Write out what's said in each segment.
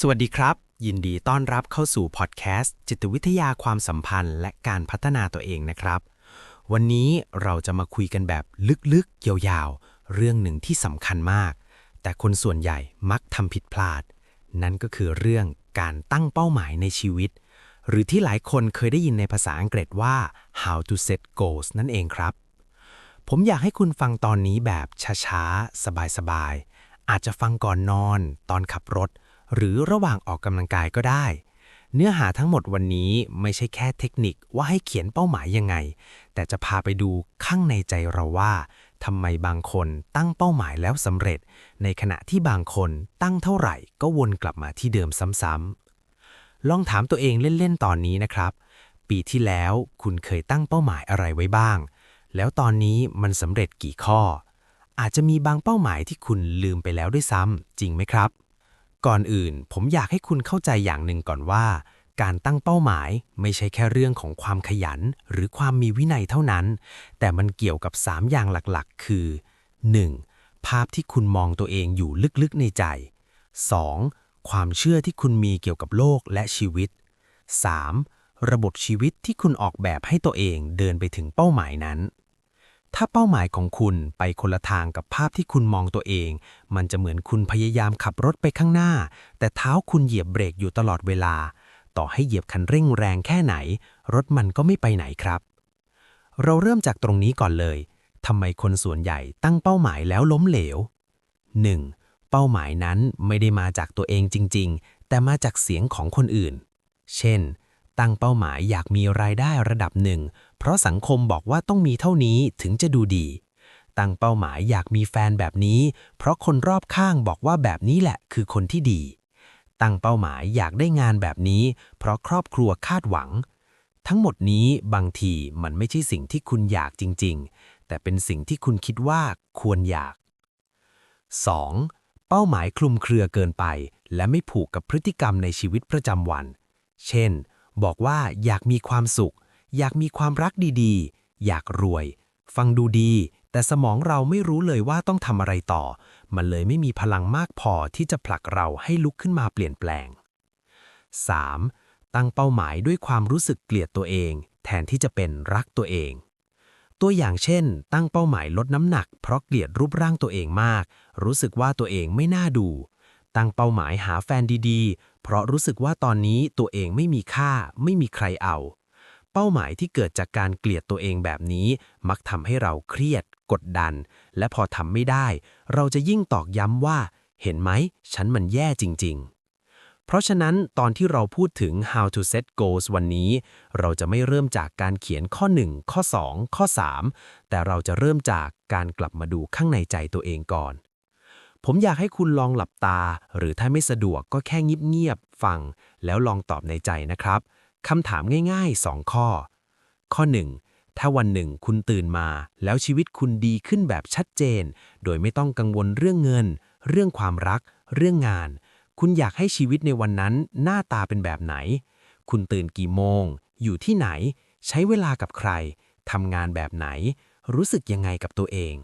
สวัสดีครับ ยินดีต้อนรับเข้าสู่พอดแคสต์จิตวิทยาความสัมพันธ์ และการพัฒนาตัวเองนะครับ วันนี้เราจะมาคุยกันแบบลึกๆยาวๆ เรื่องหนึ่งที่สำคัญมาก แต่คนส่วนใหญ่มักทำผิดพลาด นั่นก็คือเรื่องการตั้งเป้าหมายในชีวิต หรือที่หลายคนเคยได้ยินในภาษาอังกฤษว่า how to set goals นั่นเองครับ ผมอยากให้คุณฟังตอนนี้แบบช้าๆ สบายๆอาจจะฟังก่อนนอน ตอนขับรถ หรือระหว่างออกกำลังกายก็ได้ เนื้อหาทั้งหมดวันนี้ไม่ใช่แค่เทคนิคว่าให้เขียนเป้าหมายยังไง แต่จะพาไปดูข้างในใจเราว่าทำไมบางคนตั้งเป้าหมายแล้วสำเร็จ ในขณะที่บางคนตั้งเท่าไหร่ก็วนกลับมาที่เดิมซ้ำๆลองถามตัวเองเล่นๆตอนนี้นะครับ ปีที่แล้วคุณเคยตั้งเป้าหมายอะไรไว้บ้าง แล้วตอนนี้มันสำเร็จกี่ข้อ อาจจะมีบางเป้าหมายที่คุณลืมไปแล้วด้วยซ้ำจริงไหมครับ ก่อนอื่น ผมอยากให้คุณเข้าใจอย่างหนึ่งก่อนว่า การตั้งเป้าหมายไม่ใช่แค่เรื่องของความขยัน หรือความมีวินัยเท่านั้น แต่มันเกี่ยวกับ 3 อย่างหลักๆ คือ 1. ภาพที่คุณมองตัวเองอยู่ลึกๆในใจ 2. ความเชื่อที่คุณมีเกี่ยวกับโลกและชีวิต 3. ระบบชีวิตที่คุณออกแบบให้ตัวเองเดินไปถึงเป้าหมายนั้น ถ้าเป้าหมายของคุณไปคนละทางกับภาพที่คุณมองตัวเอง มันจะเหมือนคุณพยายามขับรถไปข้างหน้า แต่เท้าคุณเหยียบเบรกอยู่ตลอดเวลา ต่อให้เหยียบคันเร่งแรงแค่ไหน รถมันก็ไม่ไปไหนครับ เราเริ่มจากตรงนี้ก่อนเลยทำไมคนส่วนใหญ่ตั้งเป้าหมายแล้วล้มเหลว 1. เป้าหมายนั้นไม่ได้มาจากตัวเองจริง ๆ แต่มาจากเสียงของคนอื่น เช่น ตั้งเป้าหมายอยากมีรายได้ระดับหนึ่ง เพราะสังคมบอกว่าต้องมีเท่านี้ถึงจะดูดี ตั้งเป้าหมายอยากมีแฟนแบบนี้ เพราะคนรอบข้างบอกว่าแบบนี้แหละคือคนที่ดี ตั้งเป้าหมายอยากได้งานแบบนี้ เพราะครอบครัวคาดหวัง ทั้งหมดนี้บางทีมันไม่ใช่สิ่งที่คุณอยากจริง ๆ แต่เป็นสิ่งที่คุณคิดว่าควรอยาก 2. เป้าหมายคลุมเครือเกินไป และไม่ผูกกับพฤติกรรมในชีวิตประจำวัน เช่น บอกว่าอยากมีความสุข อยากมีความรักดีๆ อยากรวย ฟังดูดี แต่สมองเราไม่รู้เลยว่าต้องทำอะไรต่อ มันเลยไม่มีพลังมากพอที่จะผลักเราให้ลุกขึ้นมาเปลี่ยนแปลง 3. ตั้งเป้าหมายด้วยความรู้สึกเกลียดตัวเอง แทนที่จะเป็นรักตัวเอง ตัวอย่างเช่น ตั้งเป้าหมายลดน้ำหนัก เพราะเกลียดรูปร่างตัวเองมาก รู้สึกว่าตัวเองไม่น่าดู ตั้งเป้าหมายหาแฟนดีๆ เพราะรู้สึกว่าตอนนี้ตัวเองไม่มีค่า ไม่มีใครเอา เป้าหมายที่เกิดจากการเกลียดตัวเองแบบนี้ มักทำให้เราเครียด กดดัน และพอทำไม่ได้ เราจะยิ่งตอกย้ำว่า เห็นไหม ฉันมันแย่จริง ๆ เพราะฉะนั้นตอนที่เราพูดถึง how to set goals วันนี้ เราจะไม่เริ่มจากการเขียนข้อ 1 ข้อ 2 ข้อ 3 แต่เราจะเริ่มจากการกลับมาดูข้างในใจตัวเองก่อน ผมอยากให้คุณลองหลับตา หรือถ้าไม่สะดวกก็แค่เงียบๆฟัง แล้วลองตอบในใจนะครับคำถามง่ายๆ 2 ข้อ ข้อ 1 ถ้าวันหนึ่งคุณตื่นมา แล้วชีวิตคุณดีขึ้นแบบชัดเจน โดยไม่ต้องกังวลเรื่องเงิน เรื่องความรัก เรื่องงาน คุณอยากให้ชีวิตในวันนั้นหน้าตาเป็นแบบไหน คุณตื่นกี่โมง อยู่ที่ไหน ใช้เวลากับใครทำงานแบบไหน รู้สึกยังไงกับตัวเอง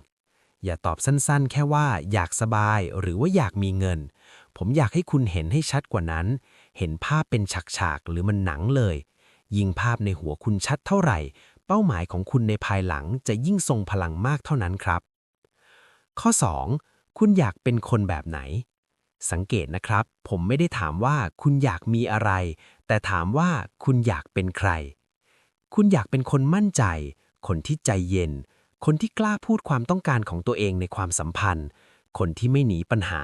อย่าตอบสั้นๆ แค่ว่าอยากสบายหรือว่าอยากมีเงิน ผมอยากให้คุณเห็นให้ชัดกว่านั้น เห็นภาพเป็นฉากๆ หรือมันหนังเลย ยิ่งภาพในหัวคุณชัดเท่าไหร่ เป้าหมายของคุณในภายหลังจะยิ่งทรงพลังมากเท่านั้นครับ ข้อ 2. คุณอยากเป็นคนแบบไหน สังเกตนะครับ ผมไม่ได้ถามว่าคุณอยากมีอะไร แต่ถามว่าคุณอยากเป็นใคร คุณอยากเป็นคนมั่นใจ คนที่ใจเย็น คนที่กล้าพูดความต้องการของตัวเองในความสัมพันธ์ คนที่ไม่หนีปัญหา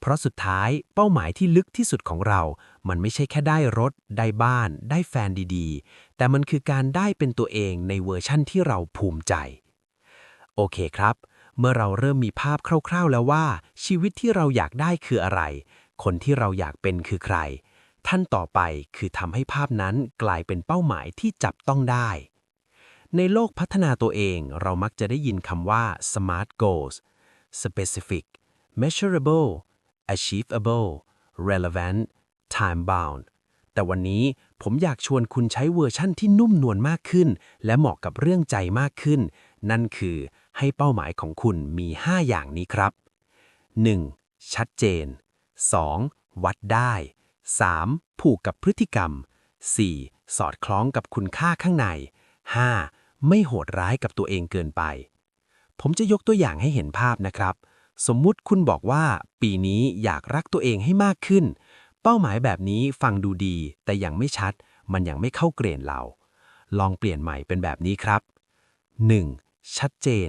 เพราะสุดท้ายเป้าหมายที่ลึกที่สุดของเรา มันไม่ใช่แค่ได้รถ ได้บ้าน ได้แฟนดีๆ แต่มันคือการได้เป็นตัวเองในเวอร์ชั่นที่เราภูมิใจ โอเคครับ เมื่อเราเริ่มมีภาพคร่าวๆแล้วว่า ชีวิตที่เราอยากได้คืออะไร คนที่เราอยากเป็นคือใคร ท่านต่อไปคือทำให้ภาพนั้นกลายเป็นเป้าหมายที่จับต้องได้ ในโลกพัฒนาตัวเองเรามักจะได้ยินคำว่า smart goals specific measurable achievable relevant time bound แต่วันนี้ผมอยากชวนคุณใช้เวอร์ชั่นที่นุ่มนวลมากขึ้น และเหมาะกับเรื่องใจมากขึ้น นั่นคือให้เป้าหมายของคุณมี 5 อย่างนี้ครับ 1. ชัดเจน 2. วัดได้ 3. ผูกกับพฤติกรรม 4. สอดคล้องกับคุณค่าข้างใน 5. ไม่โหดร้ายกับตัวเองเกินไป ผมจะยกตัวอย่างให้เห็นภาพนะครับ สมมุติคุณบอกว่า ปีนี้อยากรักตัวเองให้มากขึ้น เป้าหมายแบบนี้ฟังดูดี แต่ยังไม่ชัด มันยังไม่เข้าเกรนเรา ลองเปลี่ยนใหม่เป็นแบบนี้ครับ 1. ชัดเจน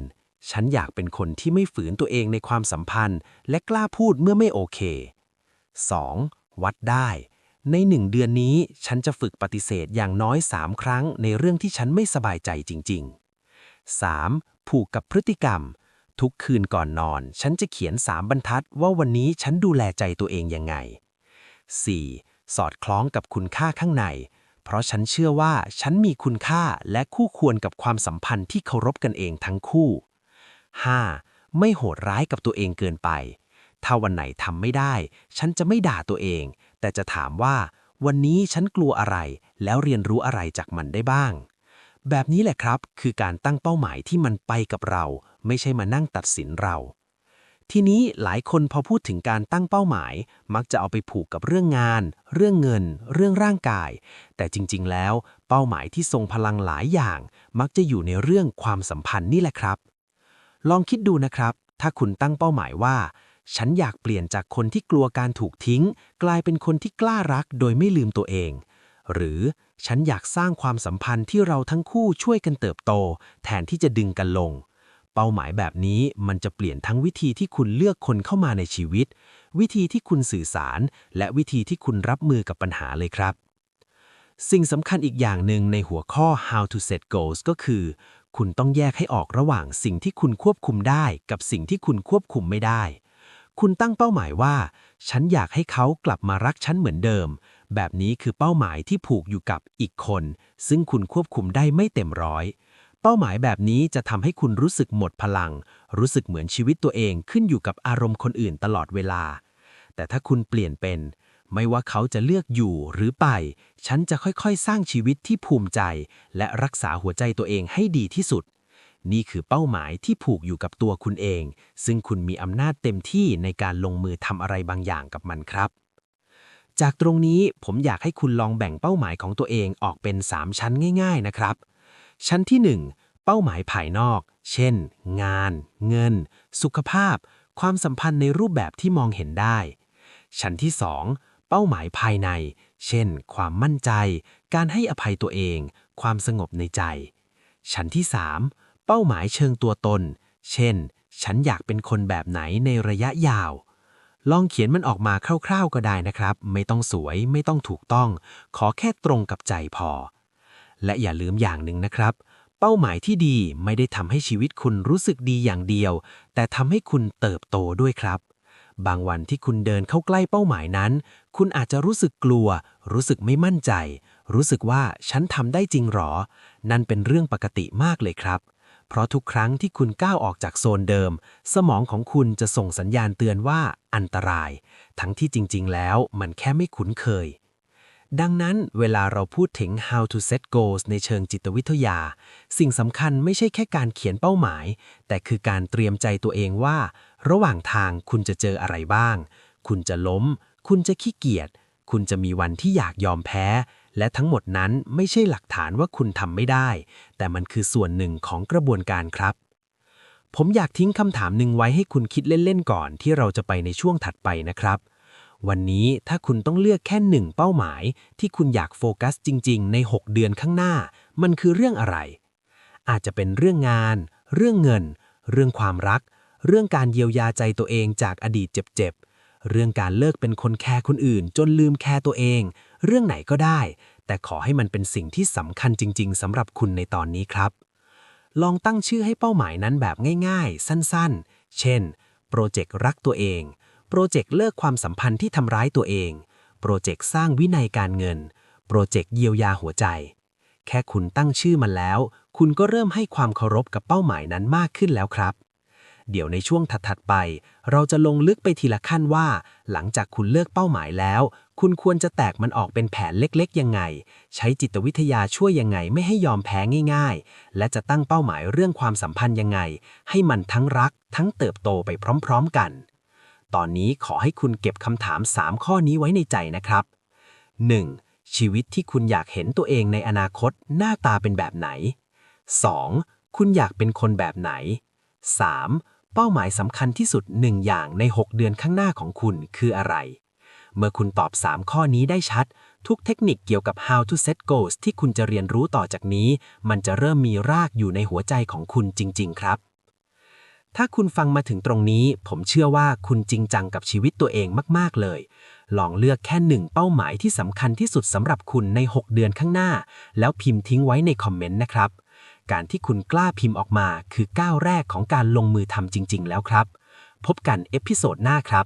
ฉันอยากเป็นคนที่ไม่ฝืนตัวเองในความสัมพันธ์ และกล้าพูดเมื่อไม่โอเค 2. วัดได้ ในหนึ่งเดือนนี้ฉันจะฝึกปฏิเสธอย่างน้อย 3 ครั้งในเรื่องที่ฉันไม่สบายใจจริง ๆ 3. ผูกกับพฤติกรรม ทุกคืนก่อนนอน ฉันจะเขียน 3 บรรทัดว่าวันนี้ฉันดูแลใจตัวเองยังไง 4. สอดคล้องกับคุณค่าข้างใน เพราะฉันเชื่อว่าฉันมีคุณค่าและคู่ควรกับความสัมพันธ์ที่เคารพกันเองทั้งคู่ 5. ไม่โหดร้ายกับตัวเองเกินไป ถ้าวันไหนทำไม่ได้ ฉันจะไม่ด่าตัวเอง แต่จะถามว่าวันนี้ฉันกลัวอะไร แล้วเรียนรู้อะไรจากมันได้บ้าง แบบนี้แหละครับ คือการตั้งเป้าหมายที่มันไปกับเรา ไม่ใช่มานั่งตัดสินเรา ทีนี้หลายคนพอพูดถึงการตั้งเป้าหมาย มักจะเอาไปผูกกับเรื่องงาน เรื่องเงิน เรื่องร่างกาย แต่จริง ๆ แล้ว เป้าหมายที่ทรงพลังหลายอย่าง มักจะอยู่ในเรื่องความสัมพันธ์นี่แหละครับ ลองคิดดูนะครับ ถ้าคุณตั้งเป้าหมายว่า ฉันอยากเปลี่ยนจากคนที่กลัวการถูกทิ้ง กลายเป็นคนที่กล้ารักโดยไม่ลืมตัวเอง หรือฉันอยากสร้างความสัมพันธ์ที่เราทั้งคู่ช่วยกันเติบโต แทนที่จะดึงกันลง เป้าหมายแบบนี้มันจะเปลี่ยนทั้งวิธีที่คุณเลือกคนเข้ามาในชีวิต วิธีที่คุณสื่อสาร และวิธีที่คุณรับมือกับปัญหาเลยครับ สิ่งสำคัญอีกอย่างหนึ่งในหัวข้อ how to set goals ก็คือ คุณต้องแยกให้ออกระหว่างสิ่งที่คุณควบคุมได้ กับสิ่งที่คุณควบคุมไม่ได้ คุณตั้งเป้าหมายว่า ฉันอยากให้เขากลับมารักฉันเหมือนเดิม แบบนี้คือเป้าหมายที่ผูกอยู่กับอีกคน ซึ่งคุณควบคุมได้ไม่เต็มร้อย เป้าหมายแบบนี้จะทำให้คุณรู้สึกหมดพลัง รู้สึกเหมือนชีวิตตัวเองขึ้นอยู่กับอารมณ์คนอื่นตลอดเวลา แต่ถ้าคุณเปลี่ยนเป็น ไม่ว่าเขาจะเลือกอยู่หรือไป ฉันจะค่อยๆ สร้างชีวิตที่ภูมิใจ และรักษาหัวใจตัวเองให้ดีที่สุด นี่คือเป้าหมายที่ผูกอยู่กับตัวคุณเอง ซึ่งคุณมีอำนาจเต็มที่ในการลงมือทำอะไรบางอย่างกับมันครับ จากตรงนี้ผมอยากให้คุณลองแบ่งเป้าหมายของตัวเองออกเป็น 3 ชั้นง่าย ๆ นะครับ ชั้นที่ 1 เป้าหมายภายนอก เช่น งาน เงิน สุขภาพ ความสัมพันธ์ในรูปแบบที่มองเห็นได้ ชั้นที่ 2 เป้าหมายภายใน เช่น ความมั่นใจ การให้อภัยตัวเอง ความสงบในใจ ชั้นที่ 3 เป้าหมายเชิงตัวตน เช่น ฉันอยากเป็นคนแบบไหนในระยะยาว ลองเขียนมันออกมาคร่าวๆก็ได้นะครับ ไม่ต้องสวยไม่ต้องถูกต้อง ขอแค่ตรงกับใจพอ และอย่าลืมอย่างหนึ่งนะครับ เป้าหมายที่ดีไม่ได้ทำให้ชีวิตคุณรู้สึกดีอย่างเดียว แต่ทำให้คุณเติบโตด้วยครับบางวันที่คุณเดินเข้าใกล้เป้าหมายนั้น คุณอาจจะรู้สึกกลัว รู้สึกไม่มั่นใจ รู้สึกว่าฉันทำได้จริงหรอ นั่นเป็นเรื่องปกติมากเลยครับ เพราะทุกครั้งที่คุณก้าวออกจากโซนเดิม สมองของคุณจะส่งสัญญาณเตือนว่าอันตราย ทั้งที่จริง ๆ แล้วมันแค่ไม่คุ้นเคย ดังนั้นเวลาเราพูดถึง how to set goals ในเชิงจิตวิทยา สิ่งสำคัญไม่ใช่แค่การเขียนเป้าหมาย แต่คือการเตรียมใจตัวเองว่า ระหว่างทางคุณจะเจออะไรบ้าง คุณจะล้ม คุณจะขี้เกียจ คุณจะมีวันที่อยากยอมแพ้ และทั้งหมดนั้นไม่ใช่หลักฐานว่าคุณทำไม่ได้ แต่มันคือส่วนหนึ่งของกระบวนการครับ ผมอยากทิ้งคำถามหนึ่งไว้ให้คุณคิดเล่น ๆ ก่อนที่เราจะไปในช่วงถัดไปนะครับ วันนี้ถ้าคุณต้องเลือกแค่หนึ่งเป้าหมาย ที่คุณอยากโฟกัสจริง ๆ ใน 6 เดือนข้างหน้า มันคือเรื่องอะไร อาจจะเป็นเรื่องงาน เรื่องเงิน เรื่องความรัก เรื่องการเยียวยาใจตัวเองจากอดีตเจ็บๆ เรื่องการเลิกเป็นคนแคร์คนอื่น จนลืมแคร์ตัวเอง เรื่องไหนก็ได้ แต่ขอให้มันเป็นสิ่งที่สำคัญจริง ๆสำหรับคุณในตอนนี้ครับ ลองตั้งชื่อให้เป้าหมายนั้นแบบง่าย ๆ สั้นๆ เช่น โปรเจกต์รักตัวเอง โปรเจกต์เลิกความสัมพันธ์ที่ทำร้ายตัวเอง โปรเจกต์สร้างวินัยการเงิน โปรเจกต์เยียวยาหัวใจ แค่คุณตั้งชื่อมันแล้ว คุณก็เริ่มให้ความเคารพกับเป้าหมายนั้นมากขึ้นแล้วครับ เดี๋ยวในช่วงถัดๆไป เราจะลงลึกไปทีละขั้นว่า หลังจากคุณเลือกเป้าหมายแล้ว คุณควรจะแตกมันออกเป็นแผนเล็กๆ ยังไง ใช้จิตวิทยาช่วยยังไงไม่ให้ยอมแพ้ง่ายๆ และจะตั้งเป้าหมายเรื่องความสัมพันธ์ยังไง ให้มันทั้งรัก ทั้งเติบโตไปพร้อมๆกัน ตอนนี้ขอให้คุณเก็บคำถาม 3 ข้อนี้ไว้ในใจนะครับ 1. ชีวิตที่คุณอยากเห็นตัวเองในอนาคตหน้าตาเป็นแบบไหน 2. คุณอยากเป็นคนแบบไหน 3. เป้าหมายสำคัญที่สุดหนึ่งอย่างใน 6 เดือนข้างหน้าของคุณคืออะไร เมื่อคุณตอบ 3 ข้อนี้ได้ชัด ทุกเทคนิคเกี่ยวกับ how to set goals ที่คุณจะเรียนรู้ต่อจากนี้ มันจะเริ่มมีรากอยู่ในหัวใจของคุณจริง ๆ ครับ ถ้าคุณฟังมาถึงตรงนี้ ผมเชื่อว่าคุณจริงจังกับชีวิตตัวเองมาก ๆ เลย ลองเลือกแค่หนึ่งเป้าหมายที่สำคัญที่สุดสำหรับคุณใน 6 เดือนข้างหน้า แล้วพิมพ์ทิ้งไว้ในคอมเมนต์นะครับ การที่คุณกล้าพิมพ์ออกมาคือก้าวแรกของการลงมือทำจริง ๆ แล้วครับ พบกันเอพิโซดหน้าครับ